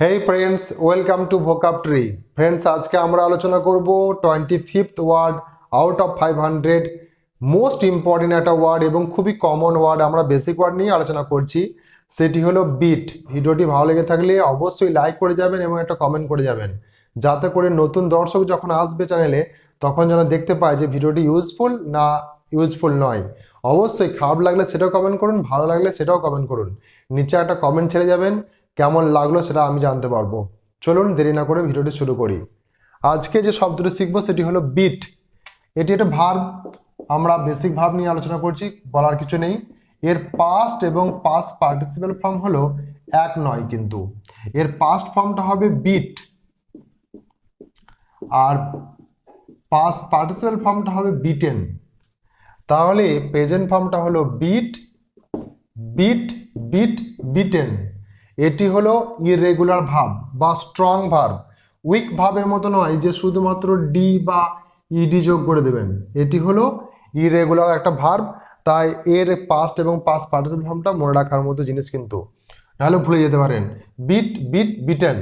Hey friends welcome to vocab tree friends আজকে আমরা আলোচনা করব twenty fifth word out of five hundred most important একটা word এবং খুবই কমন ওয়ার্ড আমরা বেসিক ওয়ার্ড নিয়ে আলোচনা করছি। সেটি হলো বিট ভিডিওটি ভালো লেগে থাকলে অবশ্যই লাইক করে যাবেন এবং একটা কমেন্ট করে যাবেন। যাতে করে নতুন দর্শক যখন আসবে চ্যানেলে তখন যেন দেখতে পায় যে ভিডিওটি ইউজফুল না ইউজফুল নয়। অবশ্যই খারাপ লাগলে সেটাও কমেন্ট করুন, ভালো লাগলে সেটাও কমেন্ট করুন। নিচে একটা কমেন্ট ছেড়ে যাবেন। কেমন লাগল সেটা আমি জানতে পারব। চলুন দেরি না করে ভিডিওটি শুরু করি। আজকে যে শব্দটি শিখব সেটি হলো বিট এটি একটা ভার্ব আমরা বেসিক ভার্ব নিয়ে আলোচনা করছি, বলার কিছু নেই। এর পাস্ট এবং পাস্ট পার্টিসিপাল ফর্ম হলো এক নয় কিন্তু। এর পাস্ট ফর্মটা হবে বিট আর পাস্ট পার্টিসিপাল ফর্মটা হবে বিটেন তাহলে প্রেজেন্ট ফর্মটা হলো বিট বিট বিট বিটেন এটি হলো ইরেগুলার ভাব বা স্ট্রং ভার্ব উইক ভাবের মতো নয় যে শুধুমাত্র ডি বা ইডি যোগ করে দেবেন। এটি হলো ইরেগুলার একটা ভার্ব তাই এর পাস্ট এবং পাস্ট পার্টিসিপাল ফর্মটা মনে রাখার মতো জিনিস কিন্তু। নাহলে ভুলে যেতে পারেন। বিট বিট বিটেন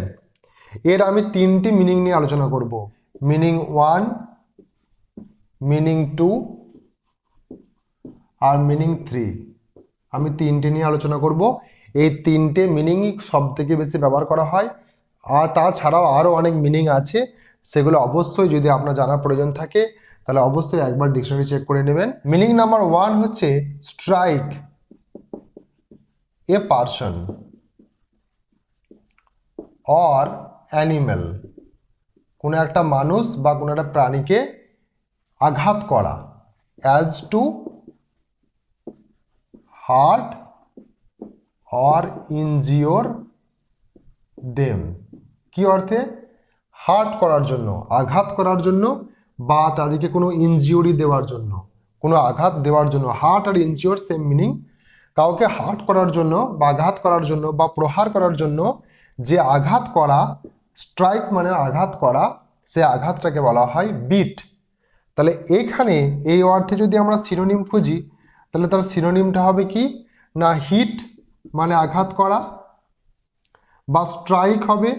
এর আমি তিনটি মিনিং নিয়ে আলোচনা করব। মিনিং ওয়ান মিনিং টু আর মিনিং থ্রি আমি তিনটি নিয়ে আলোচনা করব। এই তিনটে মিনিংই সব থেকে বেশি ব্যবহার করা হয়। আর তাছাড়াও আরও অনেক মিনিং আছে, সেগুলো অবশ্যই যদি আপনার জানার প্রয়োজন থাকে, তাহলে অবশ্যই একবার ডিকশনারি চেক করে নেবেন। মিনিং নাম্বার ওয়ান হচ্ছে strike a person or animal কোনো একটা মানুষ বা কোনো একটা প্রাণীকে আঘাত করা as to hurt or injure them কি অর্থে? হার্ট করার জন্য, আঘাত করার জন্য, বা তাদেরকে কোনো ইনজিওরি দেওয়ার জন্য। কোনো আঘাত দেওয়ার জন্য হার্ট আর ইনজিওর সেম মিনিং কাউকে হার্ট করার জন্য, বা আঘাত করার জন্য, বা প্রহার করার জন্য, যে আঘাত করা স্ট্রাইক মানে আঘাত করা, সে আঘাতটাকে বলা হয় বিট তাহলে এখানে এই অর্থে যদি আমরা সিনোনিম খুঁজি, তাহলে তার সিনোনিমটা হবে কি? না হিট মানে আঘাত করা, বা স্ট্রাইক হবে,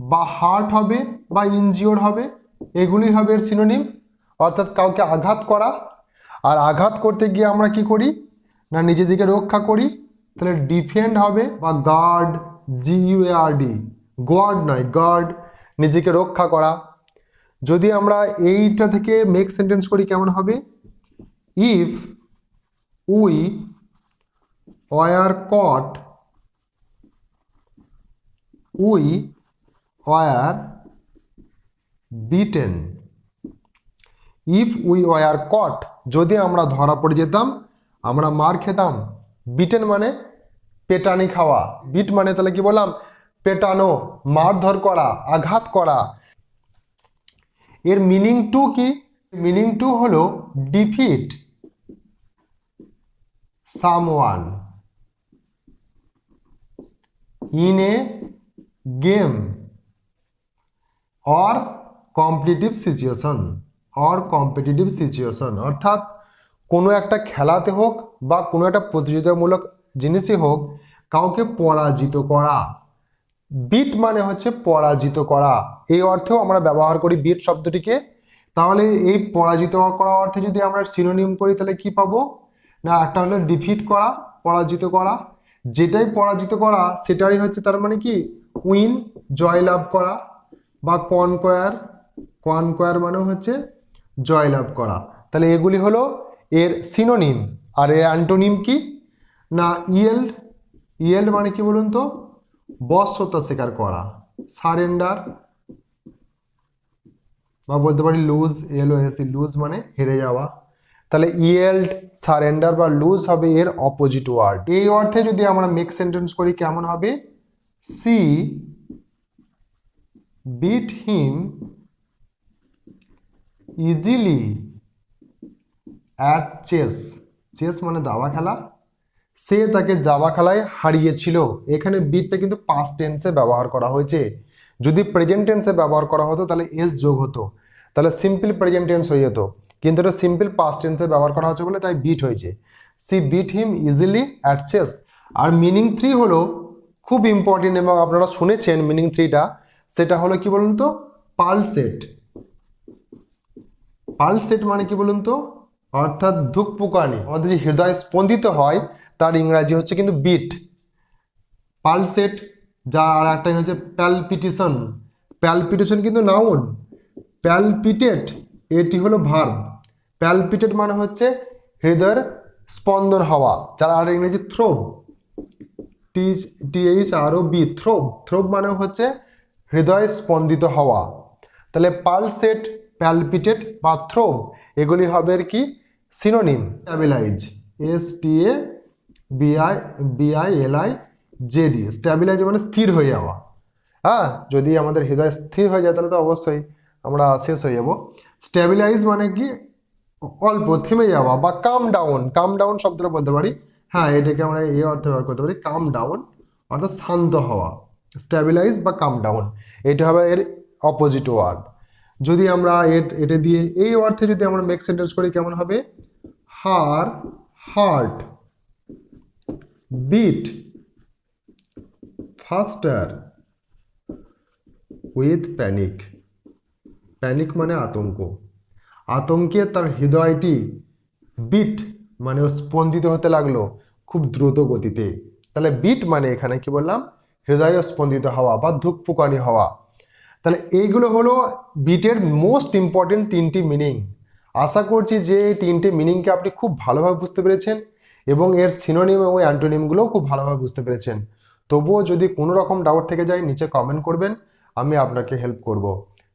বা হার্ট হবে, বা ইনজিওর হবে, এগুলি হবে এর সিনোনিম অর্থাৎ কাউকে আঘাত করা। আর আঘাত করতে গিয়ে আমরা কি করি? না নিজেদেরকে রক্ষা করি, তাহলে ডিফেন্ড হবে, বা guard G R D guard নয় গার্ড নিজেকে রক্ষা করা। যদি আমরা এইটা থেকে মেক সেন্টেন্স করি কেমন হবে? If we were caught we were beaten if we were caught যদি আমরা ধরা পড়ে যেতাম, আমরা মার খেতাম। বিটেন মানে পেটানি খাওয়া। বিট মানে তাহলে কি বললাম? পেটানো, মারধর করা, আঘাত করা। এর মিনিং টু কি? মিনিং টু হলো defeat someone in a game or competitive situation or competitive situation অর্থাৎ কোনো একটা খেলাতে হোক বা কোনো একটা প্রতিযোগিতামূলক জিনিসই হোক, কাউকে পরাজিত করা। বিট মানে হচ্ছে পরাজিত করা। এই অর্থেও আমরা ব্যবহার করি বিট শব্দটিকে। তাহলে এই পরাজিত করা অর্থে যদি আমরা সিনোনিম করি, তাহলে কি পাবো? না, একটা হলো ডিফিট করা, পরাজিত করা। যেটাই পরাজিত করা, সেটারই হচ্ছে তার মানে কি? উইন জয়লাভ করা বা কনকয়ার কনকয়ার মানে হচ্ছে জয়লাভ করা। তাহলে এগুলি হলো এর সিনোনিম আর এর অ্যান্টোনিম কি? না ইয়েল্ড ইয়েল্ড মানে কি বলুন তো? বশ্যতা স্বীকার করা। সারেন্ডার বা বলতে পারি লুজ এল এসি লুজ মানে হেরে যাওয়া। তাহলে ইয়েল্ড সারেন্ডার বা লুজ হবে এর অপোজিট ওয়ার্ড এই অর্থে যদি আমরা মেক সেন্টেন্স করি, কেমন হবে? She beat him easily at chess chess মানে দাবা খেলা। সে তাকে দাবা খেলায় হারিয়েছিল। এখানে বিটটা কিন্তু পাস্ট টেন্সে ব্যবহার করা হয়েছে। যদি প্রেজেন্ট টেন্সে ব্যবহার করা হতো, তাহলে এস যোগ হতো। তাহলে সিম্পল প্রেজেন্ট টেন্স হয়ে যেত। কিন্তু এটা সিম্পল পাস্ট টেন্সে ব্যবহার করা হচ্ছে বলে তাই বিট হয়েছে। She beat him easily at chess R meaning three হলো খুব ইম্পর্টেন্ট এবং আপনারা শুনেছেন মিনিং থ্রিটা সেটা হলো কি বলুন তো? পালসেট পালসেট মানে কি বলুন তো? অর্থাৎ ধুকপুকানি আমাদের যে হৃদয় স্পন্দিত হয়, তার ইংরাজি হচ্ছে কিন্তু বিট পালসেট যা আর একটা হচ্ছে প্যালপিটিশন প্যালপিটেশন কিন্তু নাউন প্যালপিটেট, এটি হলো ভার্ব প্যালপিটেট মানে হচ্ছে হৃদয়ের স্পন্দন হওয়া, যার আর ইংরেজি থ্রোব টি টিএইচ আর ও বি থ্রোব থ্রোব মানে হচ্ছে হৃদয় স্পন্দিত হওয়া। তাহলে পালসেট প্যালপিটেট বা থ্রোব এগুলি হবে কি synonym stabilize S T A B I B I L I JD stabilise মানে স্থির হয়ে যাওয়া। হ্যাঁ যদি আমাদের হৃদয় স্থির হয়ে যায় তাহলে তো অবশ্যই। আমরা শেষ হয়ে যাব। স্ট্যাবিলাইজ মানে কি? অল্প, থেমে যাওয়া বা কাম ডাউন কাম ডাউন শব্দটা বলতে পারি। হ্যাঁ এটাকে আমরা এই অর্থে ব্যবহার করতে পারি কাম ডাউন অর্থাৎ শান্ত হওয়া। স্ট্যাবিলাইজ বা কাম ডাউন এটা হবে এর অপোজিট ওয়ার্ড যদি আমরা এট- দিয়ে, এই অর্থে যদি আমরা মেক সেন্টেন্স করি, কেমন হবে? Her heart beat faster with panic panic মানে আতঙ্ক। আতঙ্কে তার হৃদয়টি বিট মানে স্পন্দিত হতে লাগল খুব দ্রুত গতিতে। তাহলে বিট মানে এখানে কি বললাম? হৃদয় স্পন্দিত হওয়া বা ধুকপুকানি হওয়া। তাহলে এইগুলো হলো বিটের মোস্ট ইম্পর্টেন্ট তিনটি মিনিং আশা করছি যে এই তিনটে মিনিংকে আপনি খুব ভালোভাবে বুঝতে পেরেছেন এবং এর সিনোনিম এবং অ্যান্টোনিমগুলোও খুব ভালোভাবে বুঝতে পেরেছেন। তবুও যদি কোনো রকম ডাউট থেকে যায়, নিচে কমেন্ট করবেন, আমি আপনাকে হেল্প করব।